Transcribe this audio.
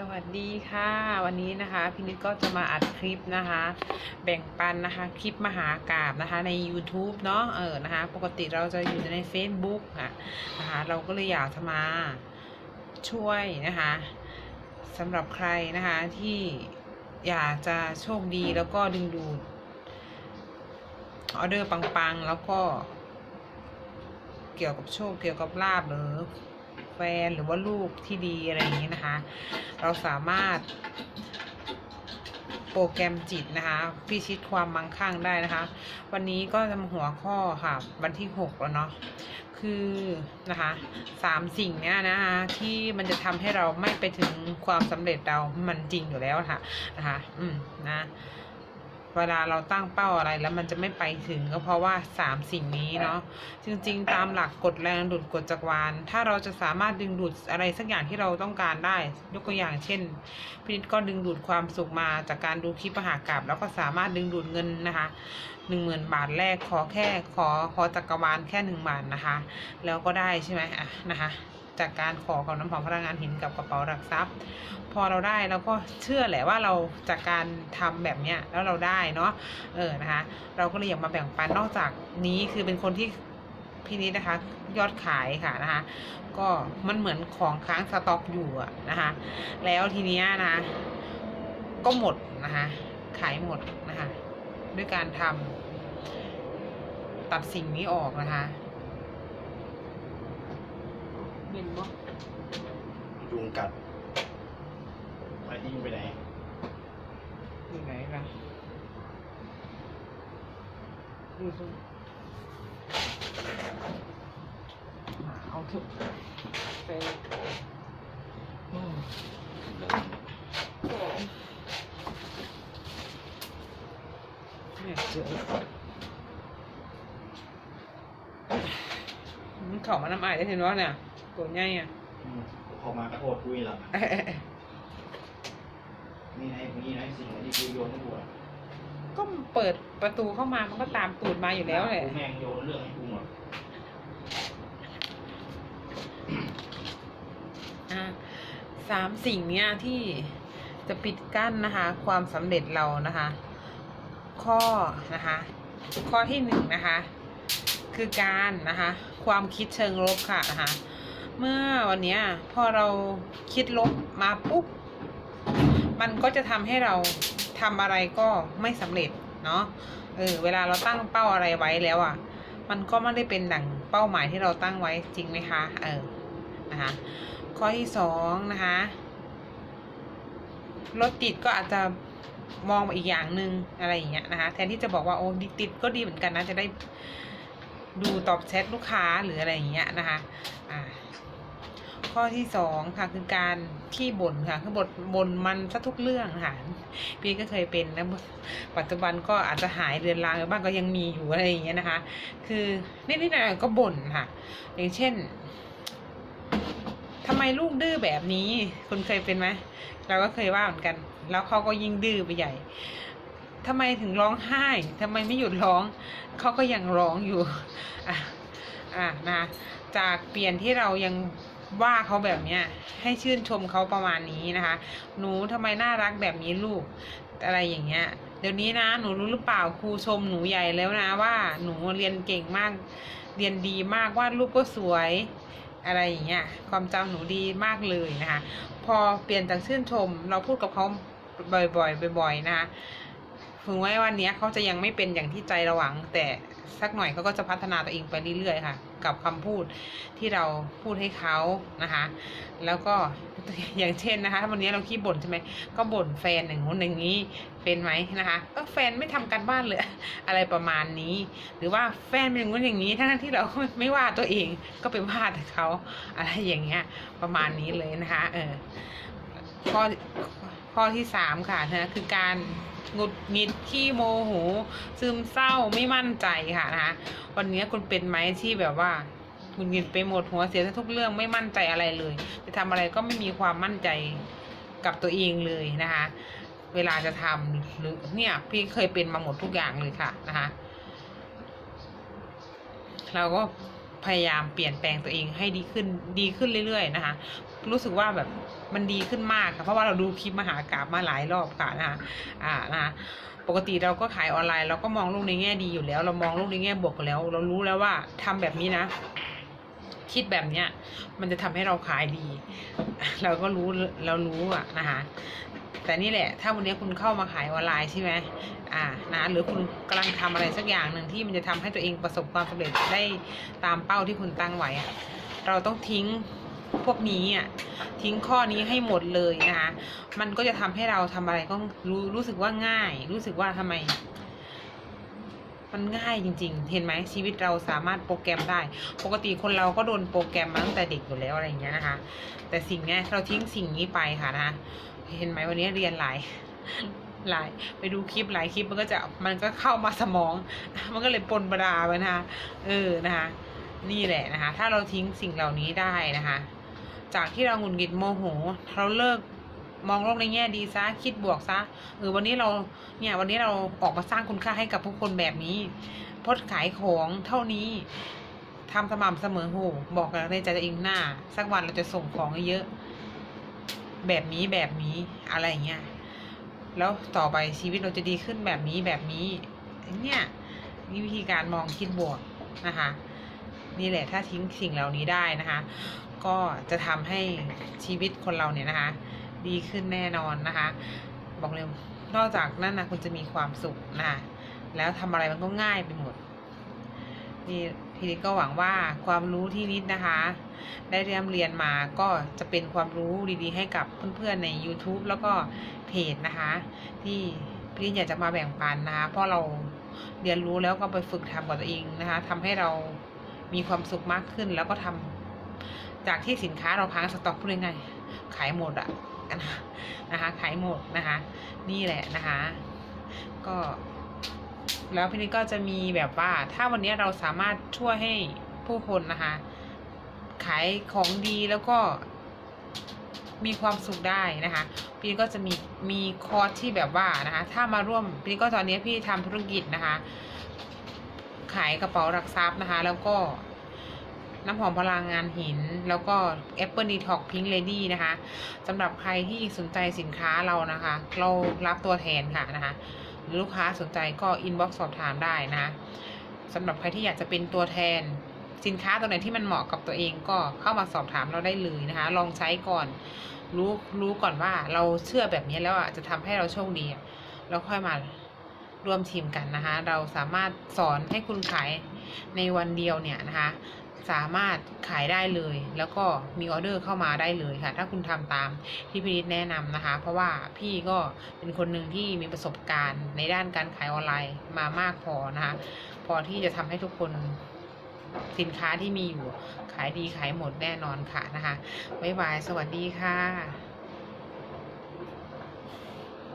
สวัสดีค่ะ วันนี้นะคะพี่นิดก็จะมาอัดคลิปนะคะ แบ่งปันนะคะคลิปมหากราบนะคะใน YouTube เนาะเออนะคะ ปกติเราจะอยู่ใน Facebook อะนะคะเราก็เลยอยากจะมาช่วยนะคะสำหรับใครนะคะที่อยากจะโชคดีแล้วก็ดึงดูดออเดอร์ปังๆ แล้วก็เกี่ยวกับโชคเกี่ยวกับลาบหรือ แฟนหรือว่าลูกที่ดีอะไรอย่างนี้นะคะ เราสามารถ โปรแกรมจิตนะคะ พิชิตความมั่งคั่งได้นะคะ วันนี้ก็จะมาหัวข้อค่ะ วันที่หกแล้วเนาะคือนะคะสามสิ่งเนี้ยนะคะที่มันจะทำให้เราไม่ไปถึงความสำเร็จเรามันจริงอยู่แล้วค่ะนะคะ อืมนะ เวลาเราตั้งเป้าอะไรแล้วมันจะไม่ไปถึงก็เพราะว่าสามสิ่งนี้เนาะจริง ๆ ตามหลักกฎแรงดูดกฎจักรวาล ถ้าเราจะสามารถดึงดูดอะไรสักอย่างที่เราต้องการได้ ยกตัวอย่างเช่นพินิจก็ดึงดูดความสุขมาจากการดูคลิปมหากราบแล้วก็สามารถดึงดูดเงินนะคะหนึ่งหมื่นบาทแรกขอแค่ขอขอจักรวาลแค่หนึ่งบาทนะคะ แล้วก็ได้ใช่ไหมอะนะคะ จากการขอกับน้ำหอมพลังงานหินกับกระเป๋าหลักทรัพย์ พอเราได้เราก็เชื่อแหละว่าเราจากการทำแบบเนี้ยแล้วเราได้เนาะเออนะคะ เราก็เลยอยากมาแบ่งปันนอกจากนี้คือเป็นคนที่พี่นิดนะคะ ยอดขายค่ะนะคะ ก็มันเหมือนของค้างสต็อกอยู่อะนะคะ แล้วทีเนี้ยนะ ก็หมดนะคะ ขายหมดนะคะ ด้วยการทำตัดสิ่งนี้ออกนะคะเห็ นบ่ยุงกัดไปที่ยุงไปไหนอยู่ไหนล่ะดูสิเอาเถอะไปอืมเนี่ยเจอมันเข่ามาน้ำอายได้เห็นว่าเนี่ย ตัวใหญ่อะอืมพอมากระโดดคุยหลังนี่ไงนี่ไงสิ่งที่คุยโยนให้กูอะก็เปิดประตูเข้ามามันก็ตามตูดมาอยู่แล้วแหละกูแม่งโยนเรื่องให้กูหมดอะสามสิ่งเนี้ยที่จะปิดกั้นนะคะ ความสำเร็จเรานะคะ ข้อนะคะ ข้อที่หนึ่งนะคะ คือการนะคะ ความคิดเชิงลบค่ะนะคะ เมื่อวันนี้พอเราคิดลบมาปุ๊บ มันก็จะทำให้เราทำอะไรก็ไม่สำเร็จเนาะเออเวลาเราตั้งเป้าอะไรไว้แล้วอะ่ะ มันก็ไม่ได้เป็นดังเป้าหมายที่เราตั้งไว้จริงไหมคะ เออนะคะข้อที่สองนะคะรถติดก็อาจจะมองอีกอย่างหนึ่งอะไรอย่างเงี้ยนะคะ แทนที่จะบอกว่าโอ้ติดก็ดีเหมือนกันนะจะได้ดูตอบแชทลูกค้าหรืออะไรอย่างเงี้ยนะคะ อ่า ข้อที่สองค่ะคือการขี้บ่นค่ะ คือบทบ่นมันซะทุกเรื่องค่ะ พี่ก็เคยเป็นนะปัจจุบันก็อาจจะหายเรือนรางไปบ้างก็ยังมีอยู่อะไรอย่างเงี้ยนะคะ คือนิดๆหน่อยๆก็บ่นค่ะ อย่างเช่นทำไมลูกดื้อแบบนี้ คุณเคยเป็นไหมเราก็เคยว่าเหมือนกัน แล้วเขาก็ยิ่งดื้อไปใหญ่ทำไมถึงร้องไห้ทำไมไม่หยุดร้อง เขาก็ยังร้องอยู่ อะ อะนะ จากเปลี่ยนที่เรายัง ว่าเขาแบบเนี้ยให้ชื่นชมเขาประมาณนี้นะคะ หนูทำไมน่ารักแบบนี้ลูกอะไรอย่างเงี้ยเดี๋ยวนี้นะหนูรู้หรือเปล่าครูชมหนูใหญ่แล้วนะว่าหนูเรียนเก่งมาก เรียนดีมากวาดรูปก็สวยอะไรอย่างเงี้ยความจำหนูดีมากเลยนะคะพอเปลี่ยนจากชื่นชม เราพูดกับเขาบ่อยๆบ่อยๆนะคะถึงแม้วันเนี้ยเขาจะยังไม่เป็นอย่างที่ใจเราหวังแต่ สักหน่อยเขาก็จะพัฒนาตัวเองไปเรื่อยๆค่ะ กับคำพูดที่เราพูดให้เขานะคะ แล้วก็อย่างเช่นนะคะ วันนี้เราขี้บ่นใช่ไหมก็บ่นแฟนอย่างงู้นอย่างนี้เป็นไหมนะคะเออแฟนไม่ทำการบ้านเลยอะไรประมาณนี้ หรือว่าแฟนเป็นอย่างงู้นอย่างนี้ทั้งที่เราไม่ว่าตัวเองก็ไปว่าแต่เขาอะไรอย่างเงี้ยประมาณนี้เลยนะคะ เออข้อข้อที่สามค่ะนะคือการ หงุดหงิดขี้โมโหซึมเศร้าไม่มั่นใจค่ะนะคะวันนี้คุณเป็นไหมที่แบบว่าหงุดหงิดไปหมดหัวเสียทุกเรื่องไม่มั่นใจอะไรเลย จะทำอะไรก็ไม่มีความมั่นใจกับตัวเองเลยนะคะ เวลาจะทำหรือเนี่ยพี่เคยเป็นมาหมดทุกอย่างเลยค่ะนะคะ เราก็ พยายามเปลี่ยนแปลงตัวเองให้ดีขึ้นดีขึ้นเรื่อยๆนะคะ รู้สึกว่าแบบมันดีขึ้นมากค่ะเพราะว่าเราดูคลิปมหากราบมาหลายรอบค่ะนะคะอ่านะคะปกติเราก็ขายออนไลน์เราก็มองโลกในแง่ดีอยู่แล้ว เรามองโลกในแง่บวกแล้ว เรารู้แล้วว่าทำแบบนี้นะคิดแบบเนี้ยมันจะทำให้เราขายดี เราก็รู้เรารู้อะนะคะ แต่นี่แหละ ถ้าวันนี้คุณเข้ามาขายออนไลน์ใช่ไหมอ่านะหรือคุณกำลังทำอะไรสักอย่างหนึ่งที่มันจะทำให้ตัวเองประสบความสำเร็จได้ตามเป้าที่คุณตั้งไว้อะเราต้องทิ้งพวกนี้อะทิ้งข้อนี้ให้หมดเลยนะคะมันก็จะทำให้เราทำอะไรก็รู้รู้สึกว่าง่าย รู้สึกว่าทำไม มันง่ายจริง ๆ เห็นไหมชีวิตเราสามารถโปรแกรมได้ ปกติคนเราก็โดนโปรแกรมมาตั้งแต่เด็กอยู่แล้วอะไรอย่างเงี้ยนะคะ แต่สิ่งเนี้ยเราทิ้งสิ่งนี้ไปค่ะนะคะเห็นไหมวันนี้เรียนหลายหลายไปดูคลิปหลายคลิปมันก็จะมันก็เข้ามาสมอง มันก็เลยปนประดาไปนะคะเออนะคะนี่แหละนะคะ ถ้าเราทิ้งสิ่งเหล่านี้ได้นะคะ จากที่เราหงุดหงิดโมโห เราเลิก มองโลกในแง่ดีซะคิดบวกซะเออวันนี้เราเนี่ยวันนี้เราออกมาสร้างคุณค่าให้กับผู้คนแบบนี้พดขายของเท่านี้ทำสม่ำเสมอโหบอกกันในใจตัวเองหน้า สักวันเราจะส่งของเยอะแบบนี้แบบนี้อะไรอย่างเงี้ยแล้วต่อไปชีวิตเราจะดีขึ้นแบบนี้แบบนี้ เนี่ยนี่วิธีการมองคิดบวกนะคะ นี่แหละถ้าทิ้งสิ่งเหล่านี้ได้นะคะ ก็จะทำให้ชีวิตคนเราเนี่ยนะคะ ดีขึ้นแน่นอนนะคะ บอกเลยนอกจากนั้นนะคุณจะมีความสุขนะแล้วทำอะไรมันก็ง่ายไปหมดนี่ทีนี้ก็หวังว่าความรู้ที่นิดนะคะ ได้เรียนเรียนมาก็จะเป็นความรู้ดีๆ ให้กับเพื่อนๆใน YouTube แล้วก็เพจนะคะ ที่พี่อยากจะมาแบ่งปันนะคะ เพราะเราเรียนรู้แล้วก็ไปฝึกทำกับตัวเองนะคะทำให้เรามีความสุขมากขึ้นแล้วก็ทำจากที่สินค้าเราค้างสต็อกพูดง่ายๆขายหมดอะ นะนะคะขายหมดนะคะ นี่แหละนะคะ ก็ แล้วพี่นิดก็จะมีแบบว่า ถ้าวันนี้เราสามารถช่วยให้ผู้คนนะคะ ขายของดีแล้วก็มีความสุขได้นะคะ พี่ก็จะมีมีคอร์สที่แบบว่านะคะ ถ้ามาร่วมพี่ก็ตอนนี้พี่ทำธุรกิจนะคะ ขายกระเป๋าหลักทรัพย์นะคะ แล้วก็ น้ำหอมพลังงานหิน แล้วก็ Apple Detox Pink Lady นะคะสำหรับใครที่สนใจสินค้าเรานะคะ เรารับตัวแทนค่ะนะคะหรือลูกค้าสนใจก็อินบ็อกซ์สอบถามได้นะคะสำหรับใครที่อยากจะเป็นตัวแทนสินค้าตัวไหนที่มันเหมาะกับตัวเองก็เข้ามาสอบถามเราได้เลยนะคะ ลองใช้ก่อน รู้รู้ก่อนว่าเราเชื่อแบบนี้แล้วอะจะทำให้เราโชคดีอะแล้วค่อยมาร่วมทีมกันนะคะ เราสามารถสอนให้คุณขายในวันเดียวเนี่ยนะคะ สามารถขายได้เลย แล้วก็มีออเดอร์เข้ามาได้เลยค่ะ ถ้าคุณทำตามที่พี่นิดแนะนำนะคะ เพราะว่าพี่ก็เป็นคนหนึ่งที่มีประสบการณ์ในด้านการขายออนไลน์มามากพอนะคะ พอที่จะทำให้ทุกคนสินค้าที่มีอยู่ขายดีขายหมดแน่นอนค่ะนะคะบ๊ายบาย สวัสดีค่ะ